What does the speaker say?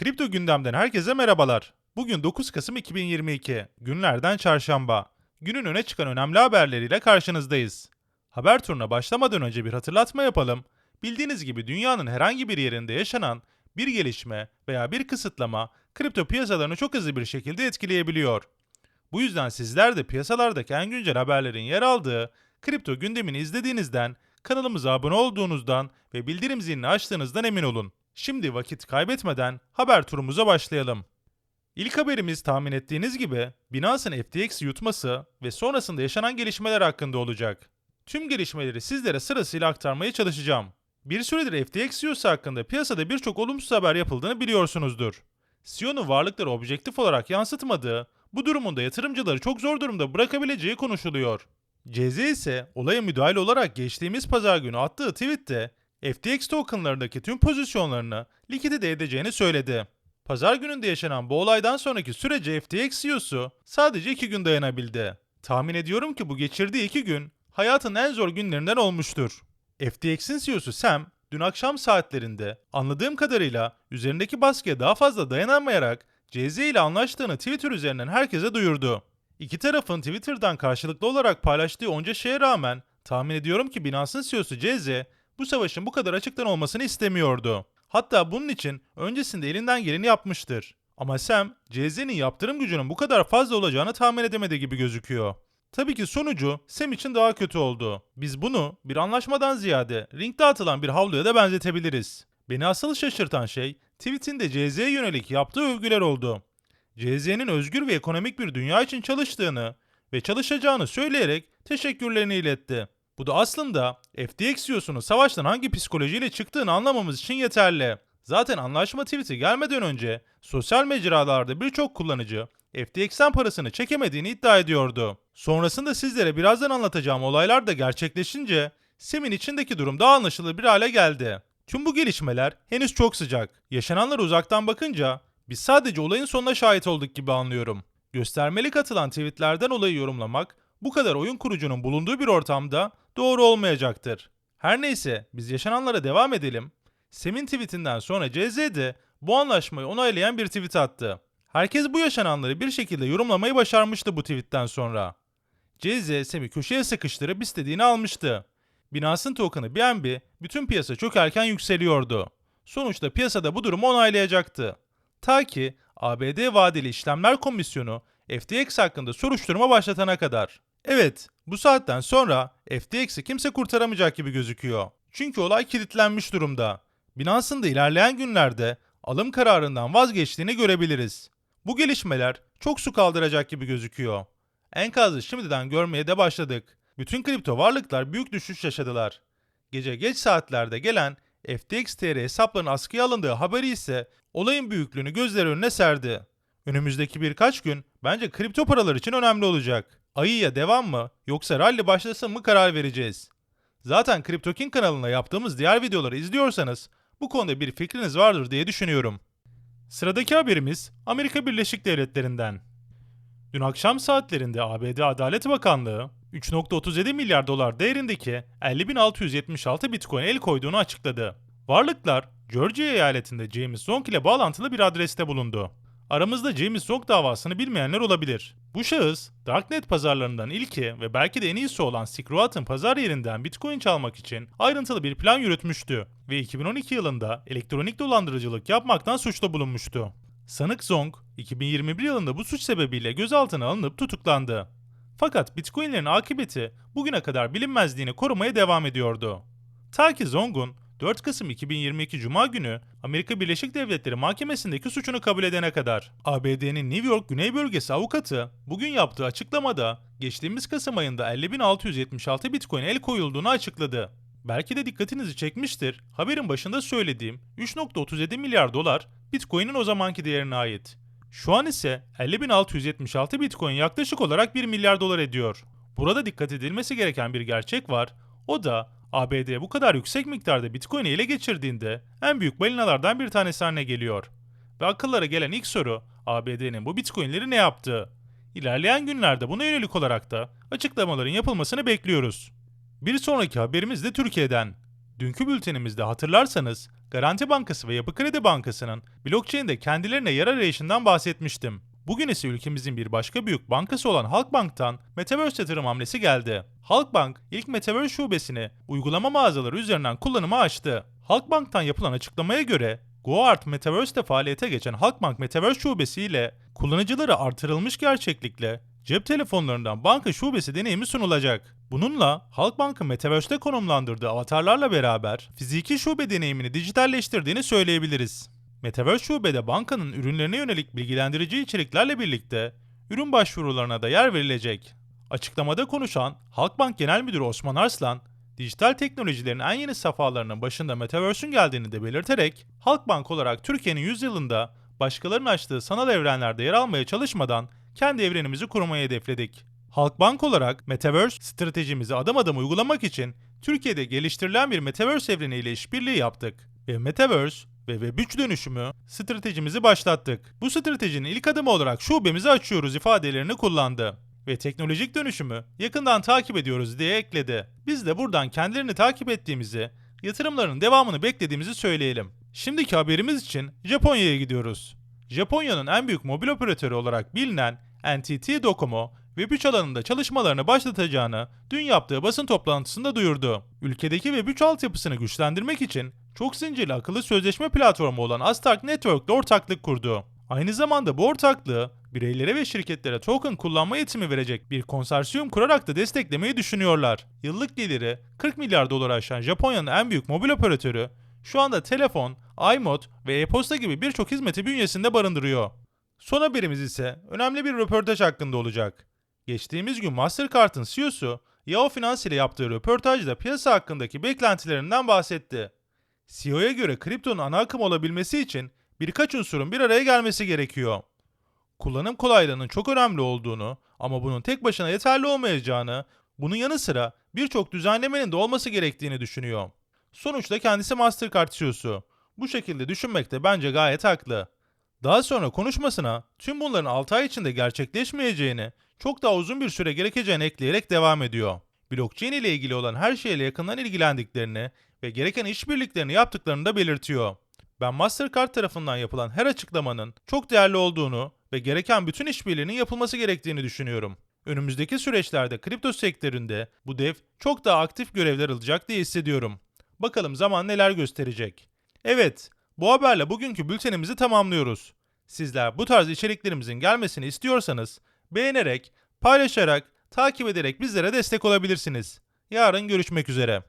Kripto gündemden herkese merhabalar. Bugün 9 Kasım 2022, günlerden çarşamba. Günün öne çıkan önemli haberleriyle karşınızdayız. Haber turuna başlamadan önce bir hatırlatma yapalım. Bildiğiniz gibi dünyanın herhangi bir yerinde yaşanan bir gelişme veya bir kısıtlama kripto piyasalarını çok hızlı bir şekilde etkileyebiliyor. Bu yüzden sizler de piyasalardaki en güncel haberlerin yer aldığı kripto gündemini izlediğinizden, kanalımıza abone olduğunuzdan ve bildirim zilini açtığınızdan emin olun. Şimdi vakit kaybetmeden haber turumuza başlayalım. İlk haberimiz tahmin ettiğiniz gibi Binance'ın FTX yutması ve sonrasında yaşanan gelişmeler hakkında olacak. Tüm gelişmeleri sizlere sırasıyla aktarmaya çalışacağım. Bir süredir FTX CEO'su hakkında piyasada birçok olumsuz haber yapıldığını biliyorsunuzdur. CEO'nun varlıkları objektif olarak yansıtmadığı, bu durumunda yatırımcıları çok zor durumda bırakabileceği konuşuluyor. CZ ise olaya müdahale olarak geçtiğimiz pazar günü attığı tweette FTX tokenlarındaki tüm pozisyonlarını likidite edeceğini söyledi. Pazar gününde yaşanan bu olaydan sonraki sürece FTX CEO'su sadece 2 gün dayanabildi. Tahmin ediyorum ki bu geçirdiği 2 gün hayatın en zor günlerinden olmuştur. FTX'in CEO'su Sam dün akşam saatlerinde anladığım kadarıyla üzerindeki baskıya daha fazla dayanamayarak CZ ile anlaştığını Twitter üzerinden herkese duyurdu. İki tarafın Twitter'dan karşılıklı olarak paylaştığı onca şeye rağmen tahmin ediyorum ki Binance'ın CEO'su CZ bu savaşın bu kadar açıktan olmasını istemiyordu. Hatta bunun için öncesinde elinden geleni yapmıştır. Ama Sam, CZ'nin yaptırım gücünün bu kadar fazla olacağını tahmin edemedi gibi gözüküyor. Tabii ki sonucu Sam için daha kötü oldu. Biz bunu bir anlaşmadan ziyade ringde atılan bir havluya da benzetebiliriz. Beni asıl şaşırtan şey tweetinde CZ'ye yönelik yaptığı övgüler oldu. CZ'nin özgür ve ekonomik bir dünya için çalıştığını ve çalışacağını söyleyerek teşekkürlerini iletti. Bu da aslında FTX CEO'sunun savaştan hangi psikolojiyle çıktığını anlamamız için yeterli. Zaten anlaşma tweet'i gelmeden önce sosyal mecralarda birçok kullanıcı FTX'ten parasını çekemediğini iddia ediyordu. Sonrasında sizlere birazdan anlatacağım olaylar da gerçekleşince Sem'in içindeki durum daha anlaşılır bir hale geldi. Tüm bu gelişmeler henüz çok sıcak. Yaşananlara uzaktan bakınca biz sadece olayın sonuna şahit olduk gibi anlıyorum. Göstermelik atılan tweetlerden olayı yorumlamak bu kadar oyun kurucunun bulunduğu bir ortamda doğru olmayacaktır. Her neyse biz yaşananlara devam edelim. Sem'in tweetinden sonra CZ de bu anlaşmayı onaylayan bir tweet attı. Herkes bu yaşananları bir şekilde yorumlamayı başarmıştı bu tweetten sonra. CZ Sem'i köşeye sıkıştırıp istediğini almıştı. Binance'ın token'ı BNB bütün piyasa çok erken yükseliyordu. Sonuçta piyasada bu durumu onaylayacaktı. Ta ki ABD Vadeli İşlemler Komisyonu FTX hakkında soruşturma başlatana kadar. Evet, bu saatten sonra FTX'i kimse kurtaramayacak gibi gözüküyor. Çünkü olay kilitlenmiş durumda. Binance'ın da ilerleyen günlerde alım kararından vazgeçtiğini görebiliriz. Bu gelişmeler çok su kaldıracak gibi gözüküyor. Enkazı şimdiden görmeye de başladık. Bütün kripto varlıklar büyük düşüş yaşadılar. Gece geç saatlerde gelen FTX TR hesapların askıya alındığı haberi ise olayın büyüklüğünü gözler önüne serdi. Önümüzdeki birkaç gün bence kripto paralar için önemli olacak. Ayıya devam mı yoksa rally başlasın mı karar vereceğiz. Zaten CryptoKing kanalında yaptığımız diğer videoları izliyorsanız bu konuda bir fikriniz vardır diye düşünüyorum. Sıradaki haberimiz Amerika Birleşik Devletleri'nden. Dün akşam saatlerinde ABD Adalet Bakanlığı 3.37 milyar dolar değerindeki 50.676 Bitcoin el koyduğunu açıkladı. Varlıklar Georgia eyaletinde James Zonk ile bağlantılı bir adreste bulundu. Aramızda James Zonk davasını bilmeyenler olabilir. Bu şahıs, Darknet pazarlarından ilki ve belki de en iyisi olan Silk Road'ın pazar yerinden Bitcoin çalmak için ayrıntılı bir plan yürütmüştü ve 2012 yılında elektronik dolandırıcılık yapmaktan suçlu bulunmuştu. Sanık Zong, 2021 yılında bu suç sebebiyle gözaltına alınıp tutuklandı. Fakat Bitcoin'lerin akıbeti bugüne kadar bilinmezliğini korumaya devam ediyordu. Ta ki Zong'un 4 Kasım 2022 Cuma günü Amerika Birleşik Devletleri Mahkemesi'ndeki suçunu kabul edene kadar. ABD'nin New York Güney Bölgesi avukatı bugün yaptığı açıklamada geçtiğimiz Kasım ayında 50.676 Bitcoin el koyulduğunu açıkladı. Belki de dikkatinizi çekmiştir. Haberin başında söylediğim 3.37 milyar dolar Bitcoin'in o zamanki değerine ait. Şu an ise 50.676 Bitcoin yaklaşık olarak 1 milyar dolar ediyor. Burada dikkat edilmesi gereken bir gerçek var. O da ABD bu kadar yüksek miktarda Bitcoin'i ele geçirdiğinde en büyük balinalardan bir tanesi haline geliyor. Ve akıllara gelen ilk soru ABD'nin bu Bitcoin'leri ne yaptığı. İlerleyen günlerde buna yönelik olarak da açıklamaların yapılmasını bekliyoruz. Bir sonraki haberimiz de Türkiye'den. Dünkü bültenimizde hatırlarsanız Garanti Bankası ve Yapı Kredi Bankası'nın blockchain'de kendilerine yer arayışından bahsetmiştim. Bugün ise ülkemizin bir başka büyük bankası olan Halkbank'tan Metaverse yatırım hamlesi geldi. Halkbank ilk Metaverse şubesini uygulama mağazaları üzerinden kullanıma açtı. Halkbank'tan yapılan açıklamaya göre GoArt Metaverse'de faaliyete geçen Halkbank Metaverse şubesi ile kullanıcıları artırılmış gerçeklikle cep telefonlarından banka şubesi deneyimi sunulacak. Bununla Halkbank'ın Metaverse'de konumlandırdığı avatarlarla beraber fiziki şube deneyimini dijitalleştirdiğini söyleyebiliriz. Metaverse şubede bankanın ürünlerine yönelik bilgilendirici içeriklerle birlikte ürün başvurularına da yer verilecek. Açıklamada konuşan Halkbank Genel Müdürü Osman Arslan, dijital teknolojilerin en yeni safhalarının başında Metaverse'ün geldiğini de belirterek, Halkbank olarak Türkiye'nin yüzyılında başkalarının açtığı sanal evrenlerde yer almaya çalışmadan kendi evrenimizi kurmayı hedefledik. Halkbank olarak Metaverse stratejimizi adım adım uygulamak için Türkiye'de geliştirilen bir Metaverse evreniyle işbirliği yaptık ve Metaverse ve Web3 dönüşümü stratejimizi başlattık. Bu stratejinin ilk adımı olarak şubemizi açıyoruz ifadelerini kullandı ve teknolojik dönüşümü yakından takip ediyoruz diye ekledi. Biz de buradan kendilerini takip ettiğimizi, yatırımların devamını beklediğimizi söyleyelim. Şimdiki haberimiz için Japonya'ya gidiyoruz. Japonya'nın en büyük mobil operatörü olarak bilinen NTT Docomo, Web3 alanında çalışmalarını başlatacağını dün yaptığı basın toplantısında duyurdu. Ülkedeki Web3 altyapısını güçlendirmek için çok zincirli akıllı sözleşme platformu olan Astark Network ile ortaklık kurdu. Aynı zamanda bu ortaklığı bireylere ve şirketlere token kullanma yetimi verecek bir konsorsiyum kurarak da desteklemeyi düşünüyorlar. Yıllık geliri 40 milyar dolar aşan Japonya'nın en büyük mobil operatörü şu anda telefon, iMod ve e-posta gibi birçok hizmeti bünyesinde barındırıyor. Son haberimiz ise önemli bir röportaj hakkında olacak. Geçtiğimiz gün Mastercard'ın CEO'su Yahoo Finans ile yaptığı röportajda piyasa hakkındaki beklentilerinden bahsetti. CEO'ya göre kriptonun ana akım olabilmesi için birkaç unsurun bir araya gelmesi gerekiyor. Kullanım kolaylığının çok önemli olduğunu ama bunun tek başına yeterli olmayacağını, bunun yanı sıra birçok düzenlemenin de olması gerektiğini düşünüyor. Sonuçta kendisi Mastercard CEO'su. Bu şekilde düşünmek de bence gayet haklı. Daha sonra konuşmasına tüm bunların 6 ay içinde gerçekleşmeyeceğini, çok daha uzun bir süre gerekeceğini ekleyerek devam ediyor. Blockchain ile ilgili olan her şeyle yakından ilgilendiklerini ve gereken işbirliklerini yaptıklarını da belirtiyor. Ben Mastercard tarafından yapılan her açıklamanın çok değerli olduğunu ve gereken bütün işbirliğinin yapılması gerektiğini düşünüyorum. Önümüzdeki süreçlerde kripto sektöründe bu dev çok daha aktif görevler alacak diye hissediyorum. Bakalım zaman neler gösterecek. Evet, bu haberle bugünkü bültenimizi tamamlıyoruz. Sizler bu tarz içeriklerimizin gelmesini istiyorsanız beğenerek, paylaşarak, takip ederek bizlere destek olabilirsiniz. Yarın görüşmek üzere.